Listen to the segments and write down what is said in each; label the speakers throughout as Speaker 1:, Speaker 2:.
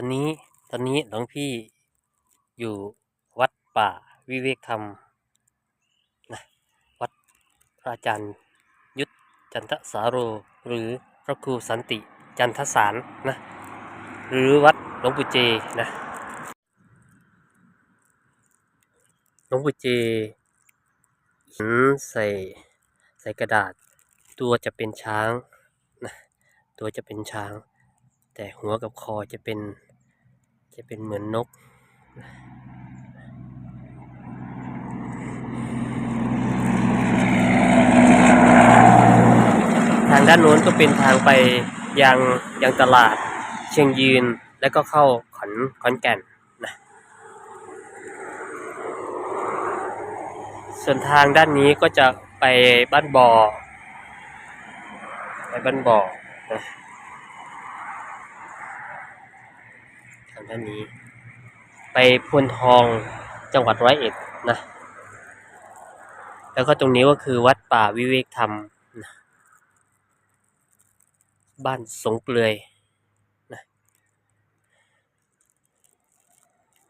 Speaker 1: อนนี้ตอนนี้หลวงพี่อยู่วัดป่าวิเวกธรรมนะวัดพระอาจารย์ยุทธจันทสาโร หรือพระครูสันติจันทสารนะหรือวัดหลวงปู่เจนะหลวงปู่เจเขียนใส่ใส่กระดาษ ตัวจะเป็นช้างนะตัวจะเป็นช้าง แต่หัวกับคอจะเป็น จะเป็นเหมือนนก ทางด้านโน้นก็เป็นทางไปยังยังตลาดเชียงยืนแล้วก็เข้าขอนขอนแก่นนะส่วนทางด้านนี้ก็จะไปบ้านบ่อไปบ้านบ่อนะทาง ด้านนี้ ไปพวนทองจังหวัดร้อยเอ็ดนะ แล้วก็ตรงนี้ก็คือวัดป่าวิเวกธรรมนะบ้านสงเปลือยนะ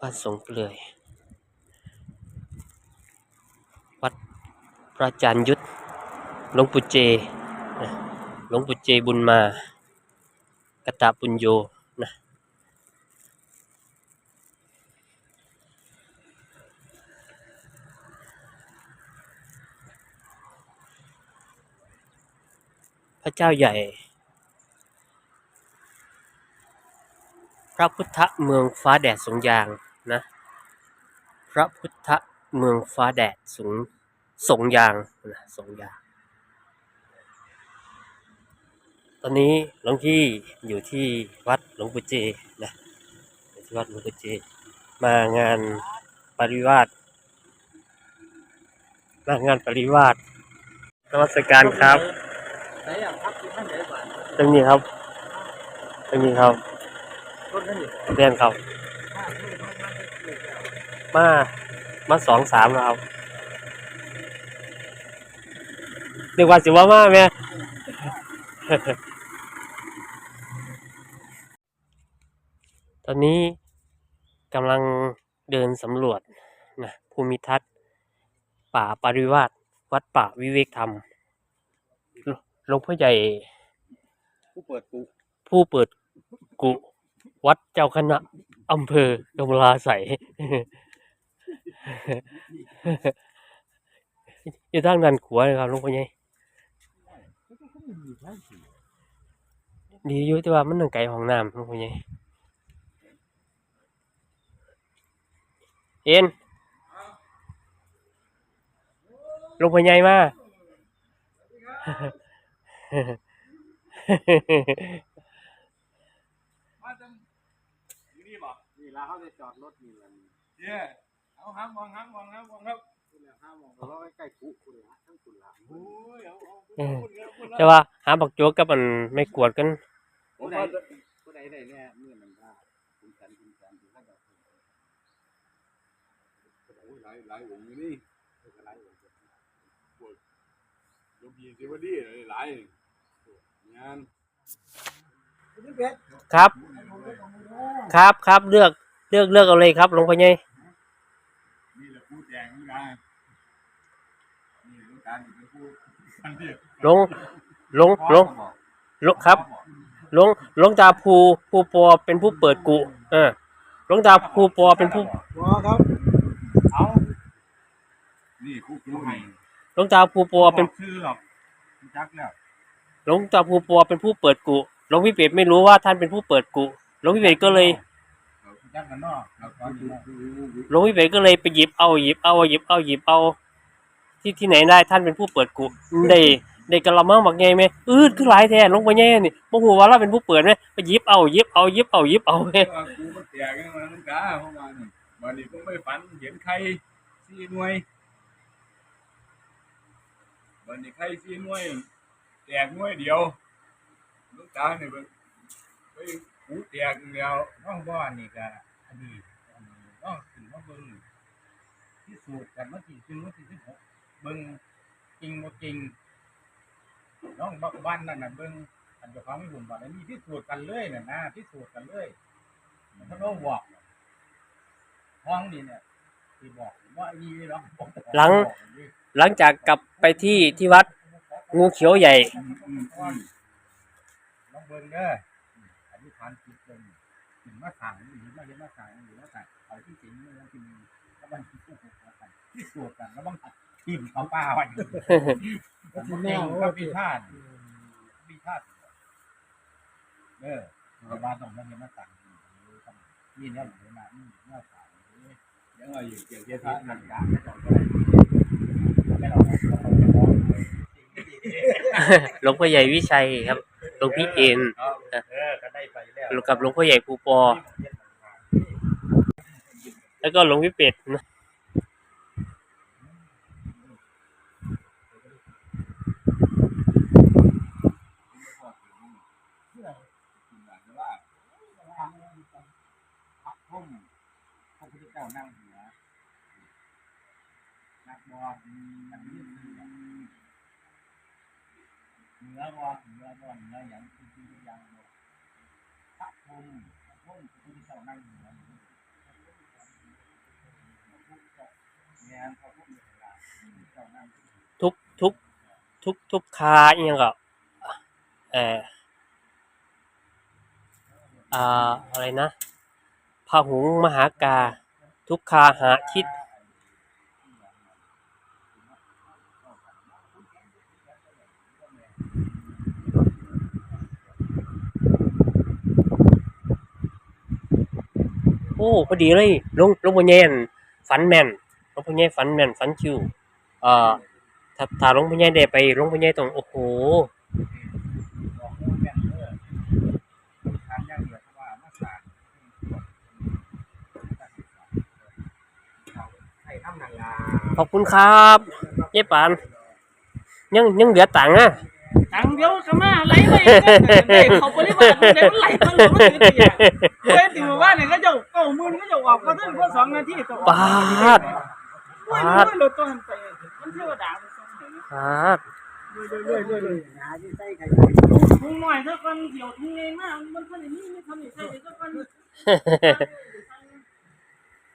Speaker 1: บ้านสงเปลือย วัดพระอาจารย์ยุทธหลวงปู่เจหลวงปู่เจบุญมากตาปุญโยนะ พระเจ้าใหญ่ พระพุทธเมืองฟ้าแดดสงยางนะ พระพุทธเมืองฟ้าแดดสงสงยางนะสงยาง ตอนนี้หลวงพี่อยู่ที่วัดหลวงปู่เจนะที่วัดหลวงปู่เจ มางานปริวาสมางานปริวาสนมัสการครับ
Speaker 2: ไหนอะพักที่ท่านไหนบ้าน
Speaker 1: ตรงนี้ครับตรงนี้ครับ
Speaker 2: รถท่านอยู่
Speaker 1: เรียนครับ มามาสองสามแล้วครับนึกว่าสิว่ามาแม่ ตอนนี้กำลังเดินสำรวจนะภูมิทัศน์ ป่าปริวาสวัดป่าวิเวกธรรม หลวงพ่อใหญ่
Speaker 2: ผู้เปิดกู
Speaker 1: ผู้เปิดกุวัดเจ้าคณะอำเภอกำลาใสอยู่ทางนั้นขัวเลยครับหลุงพ่อใหญ่ดีอยู่แต่ว่ามันต้องไกลห้องน้ำหลุงพ่อใหญ่เอ็นหลุงพ่อใหญ่มา
Speaker 2: มาจังอยู่นี่บ่นี่ลาเขาจะจอดรถนี่แหละ
Speaker 3: นี่ยเอาห้ามมองห้ามมองห้ามมองครับ
Speaker 2: คุณละห้ามองเราใกล้ๆคุคุณละทั้งคุณละ
Speaker 3: โอ้ยเอาเอา
Speaker 1: เออ
Speaker 3: พูดแล้วพูดแล้ว
Speaker 1: แต่ว่าหาบักโจ๊กกับมันไม่กวดกัน
Speaker 2: ผู้ใดผู้ใดได้เนี่ยเมื่อนั้นว่าคุณสันคุณสันที่ท่านบอก
Speaker 3: โอ้ยหลายหลายองอยู่นี่
Speaker 2: อะไรอยู่
Speaker 3: โยมพีสิวดีหลายงาน
Speaker 1: ครับ ครับครับเลือกเลือกเลือกเอาเลยครับหลวงพ่อใหญ่
Speaker 3: นี่แหละผู้แจงนี่นะนี่ต้องการเป็นผู้อันที่
Speaker 1: หลวงหลวงหลวงหลวงครับหลวงหลวงตาภูภูปอเป็นผู้เปิดกุเออหลวงตาภูปอเป็นผู้
Speaker 2: ว้าครับ
Speaker 3: เอานี่คู่คู่ไง
Speaker 1: หลวงตาภูปอเป็น
Speaker 3: ชื่อหรอกรู้จักแล้ว
Speaker 1: หลวงตาภูปอเป็นผู้เปิดกุหลวงพี่เป็ดไม่รู้ว่าท่านเป็นผู้เปิดกุหลวงพี่เป็ดก็เลย
Speaker 3: เรารู้จักกันเนาะเราตอนนี้เนาะ
Speaker 1: หลวงพี่เป็ดก็เลยไปหยิบเอาหยิบเอาหยิบเอาหยิบเอา ที่ที่ไหนได้ท่านเป็นผู้เปิดกุได้ได้กระมังบักใหญ่ไหมอืดคือหลายแท้หลวงพ่อใหญ่นี่บ่ฮู้ว่าเราเป็นผู้เปิดไหมไปหยิบเอาหยิบเอาหยิบเอาหยิบเอาเว้ย
Speaker 3: ว่ากูมันแตกกันมาตั้งกาเพราะว่านี่วันนี้ผมไม่ฝันเห็นใครสี่หน่วย วันนี้ใครสี่หน่วยแตกหน่วยเดียวลูกตาเนี่ยเบิ่งไปหูแตกเดียว
Speaker 2: น้องบ้านนี่ก็อดีตน้องถึงมาเบิ่งที่สูตรกันเมื่อที่ซึ่งเมื่อที่สิบหกเบิ่งจริงบ่จริงน้องบ้านนั่นน่ะเบิ่งอันเจ้าของไม่หุ่นบ้านอันนี้ที่สูตรกันเลยน่ะนะที่สูตรกันเลยมันก็บอกห้องนี่เนี่ยที่บอกว่าไอ้นี่เนาะ
Speaker 1: หลัง หลังจากกลับไปที่ที่วัดงูเขียวใหญ่
Speaker 2: ลองเบิ่งเด้ออธิษฐานจิตเบิ่งถึงมาสั่งหรือมาเรียนมาสั่งหรือมาสั่งเอาที่จริงเมื่อที่มีแล้วมันที่สู้กันที่สวกันแล้วบางทีมเขาป้าไว้ผมเองก็พิชาติพิชาติเด้อชาบ้านต้องมาเรียนมาสั่งนี่เนี่ยหมือนมานี่เนี่ยสั่ง
Speaker 3: ยังไงอยู่เกี่ยว
Speaker 2: เดี๋
Speaker 3: เกี่
Speaker 2: ย
Speaker 3: วว
Speaker 2: ถ้า
Speaker 3: ที่
Speaker 2: นั
Speaker 3: นั่น
Speaker 2: กาไม่ต้อง
Speaker 1: หลวงพ่อใหญ่วิชัยครับหลวงพี่เอ็น
Speaker 2: เออก็ได้ไปแล้ว
Speaker 1: กับหลวงพ่อใหญ่ภูปอ แล้วก็หลวงพี่เป็ดนะ
Speaker 2: ว่าพักพุ่มพระพุทธเจ้านั่ง หัวนักบอลนักยืนเหนือบอลเหนือบอลเหนืออย่างจริงๆอย่างพักพุ่มพักพุ่มพระพุทธเจ้านั่งหัวงานพระพุทธเจ้านั่ง
Speaker 1: ทุกทุกทุกทุกคาอหยังก็เอออ่าอะไรนะพาหุงมหากา ทุกคาหาคิด โอ้พอดีเลยลงลงพญนฝันแม่นลงพญฝันแม่นฝันคิวเอ่อถ้าถ้าลงพญได้ไปลงพญต้อ
Speaker 2: แม่นเด้อทานอย่างพราะว่ามาสร้างให้ทำห
Speaker 1: ขอบคุณครับเย้ปานยังยังเหลือตังค์อะ
Speaker 4: ตังเดียวก็มาไหลไปเขาบริวารเดี๋ยวมันไหลมันรู้สึกดีอะเว้ยติว่าเนี่ยก็จะเก้าหมื่นก็จะออกก็ถึงก็สองนาทีก็
Speaker 1: ปาด
Speaker 4: ปาดรถต้นไปมันเทวดาไปส่งให้
Speaker 1: ปาด
Speaker 4: ทุ่งหน่อยเท่ากันเดี๋ยวทุ่งเองมากมันคนนี้ไม่ทำให้ใส่เท่ากัน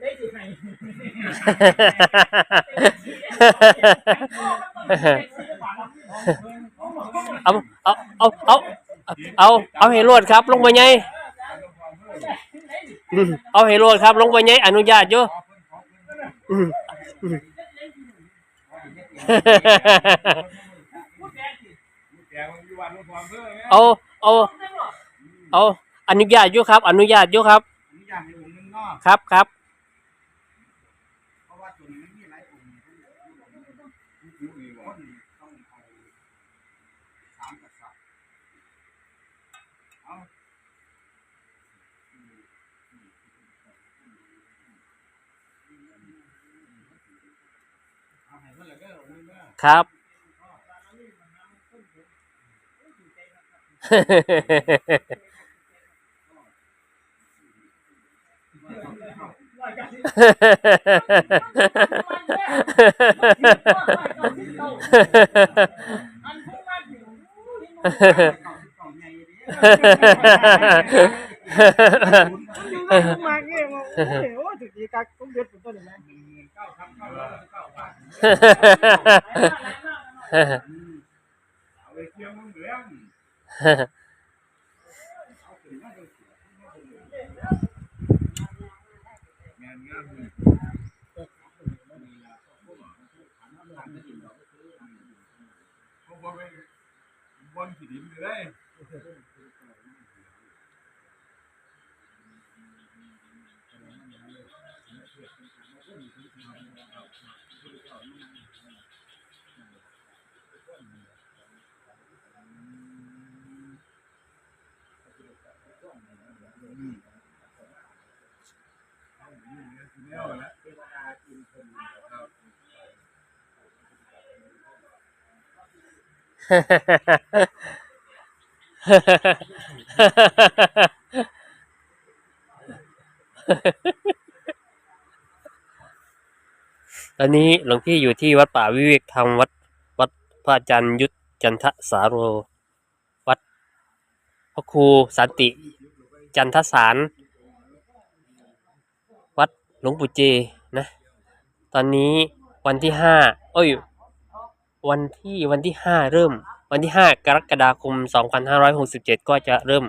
Speaker 4: ได้สิให้
Speaker 1: เอาเอาเอาเอาเอาเอาให้รวดครับ ลงไปไงเอาให้รวดครับ ลงไปไงอนุญาตอยู่
Speaker 3: เอไง
Speaker 1: เอาเอาเอาอนุญาตอยู่ครับ อนุญาตอยู่ครับ
Speaker 2: ผมอยากให้องค์นึงเนาะ
Speaker 1: ครับครับ
Speaker 2: เพราะว่าตัวนี้มันมีหลายองค์
Speaker 3: อยู่อีกว่า
Speaker 2: คนต้องเอาสามกษัตริย์เอาเอาให้เพิ่นละเด้ออง ค์นึงเด้อ
Speaker 1: ครับ
Speaker 4: อันพุ่งมาถึง
Speaker 2: กล่องใหญ่เด้อ
Speaker 4: มันอยู่กับพุ่งมาเงี้ยโอ้ยถึงดีกักต้องเด็ดเป็นต้นเลยนะ
Speaker 2: บาท
Speaker 3: เอาไปเที่ยวมึงเลี้ยง
Speaker 2: เอาถึงมาดูสิ
Speaker 3: งานงานมึงเขาบอกไปบนขีดินเลย
Speaker 1: ตอนนี้หลวงพี่อยู่ที่วัดป่าวิเวกธรรมวัดวัดพระอาจารย์ยุทธจันทสาโร วัดพระครูสันติ จันทสาร วัดหลวงปู่เจนะ ตอนนี้วันที่ห้าเอ้ย วันที่วันที่ห้าเริ่ม วันที่ห้ากรกฎาคมสองพันห้าร้อยหกสิบเจ็ดก็จะเริ่ม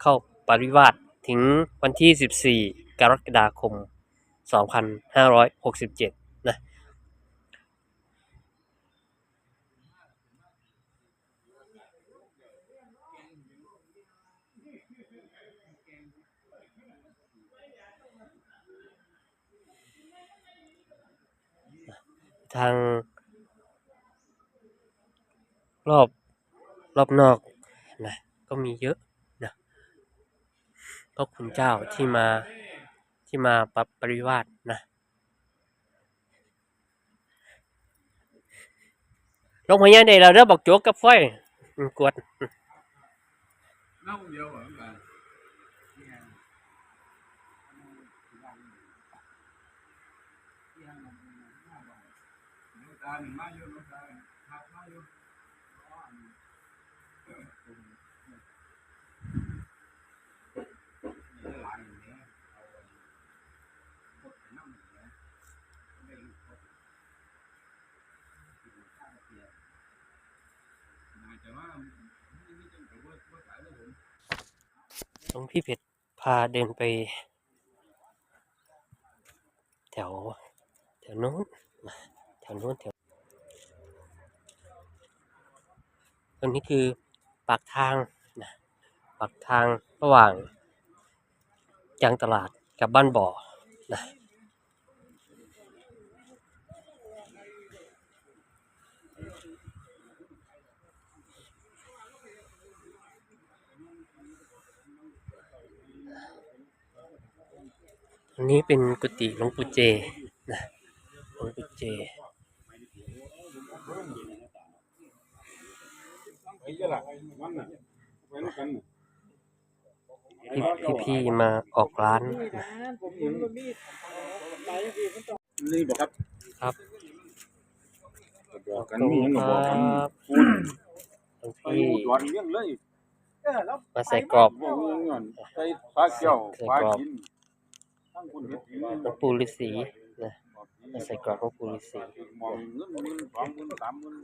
Speaker 1: เข้าปริวาสถึงวันที่สิบสี่กรกฎาคมสองพันห้าร้อยหกสิบเจ็ด ทาง รอบรอบนอกนะก็มีเยอะนะพระคุณเจ้าที่มาที่มาปรับปริวาสนะลงพยานได้เราเด้อบอกโจกกับไฟกวด
Speaker 3: เน่าเดียวเหมือนกัน
Speaker 2: เนี่ยที่บ้านนี่ที่ห้างมันมีหน้าบ้าน
Speaker 3: ตาลมาอยู่น้ำตาหักมาอยู่
Speaker 2: มีหลายอย่างเนี้ยเอาไว้พดไปน้ำอย่างเงี้ยไม่รู้พดกินข้าวเปียก
Speaker 3: น่าจะว่าไม่ไม่จังแต่ว่าว่าสายแล้วผม
Speaker 1: หลวงพี่เพชรพาเดินไป แถวแถวนู้น แถวนู้นแถวตรงนี้คือปากทางนะปากทางระหว่างยางตลาดกับบ้านบ่อนะอันนี้เป็นกุฏิหลวงปู่เจนะหลวงปู่เจ
Speaker 3: ไอ้เจ้าล่ะมันน่ะไปแล้วกันน่ะ
Speaker 1: พี่พี่ๆมาออกร้านนะ
Speaker 4: ผมเห็นมันมีหลายอย่างมันต้อง
Speaker 3: นี่บอกครับ
Speaker 1: ครับ
Speaker 3: บอกกันมีหยังก็บอกกัน
Speaker 1: ครับ
Speaker 3: พูด
Speaker 1: หลวง
Speaker 3: ไป
Speaker 1: พี่
Speaker 3: หมดวันเรื่องเลย
Speaker 4: เออแล้ว
Speaker 1: มาใส่กรอบ
Speaker 3: บอกเรื่องเงินใส่ปลาเกี่ยวปลากินทั้งคนเฮ็ดกิน
Speaker 1: หลวงปู่ฤาษีนะมาใส่กรอบหลวงปู่ฤาษี
Speaker 3: มองเงินหมื่นสองหมื่นสามหมื่น